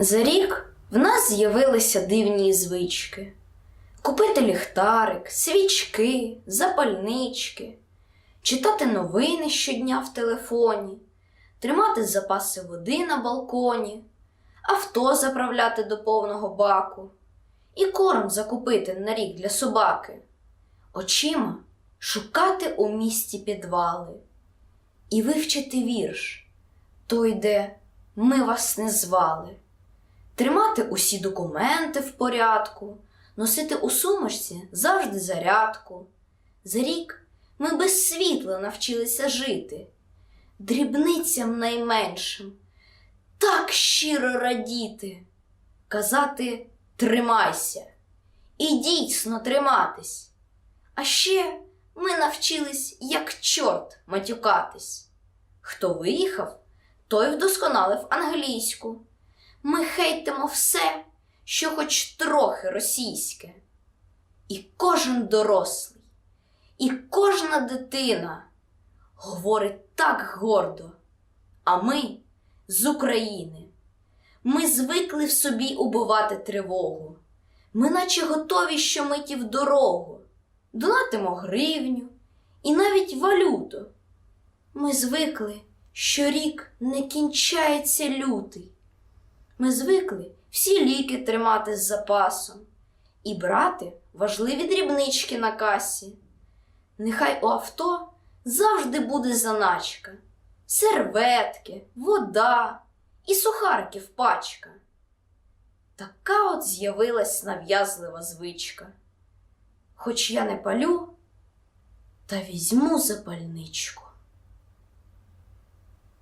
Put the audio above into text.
За рік в нас з'явилися дивні звички: купити ліхтарик, свічки, запальнички, читати новини щодня в телефоні, тримати запаси води на балконі, авто заправляти до повного баку і корм закупити на рік для собаки, очима шукати у місті підвали і вивчити вірш, той, де ми вас не звали тримати усі документи в порядку, носити у сумочці завжди зарядку. За рік ми без світла навчилися жити, дрібницям найменшим, так щиро радіти, казати тримайся і дійсно триматись. А ще ми навчились, як чорт, матюкатись. Хто виїхав, той вдосконалив англійську. Ми хейтимо все, що хоч трохи російське. І кожен дорослий, і кожна дитина говорить так гордо, а ми з України. Ми звикли в собі убивати тривогу. Ми наче готові щомиті в дорогу, донатимо гривню і навіть валюту. Ми звикли, що рік не кінчається лютий. Ми звикли всі ліки тримати з запасом і брати важливі дрібнички на касі. Нехай у авто завжди буде заначка, серветки, вода і сухариків пачка. Така от з'явилась нав'язлива звичка. Хоч я не палю, та візьму запальничку.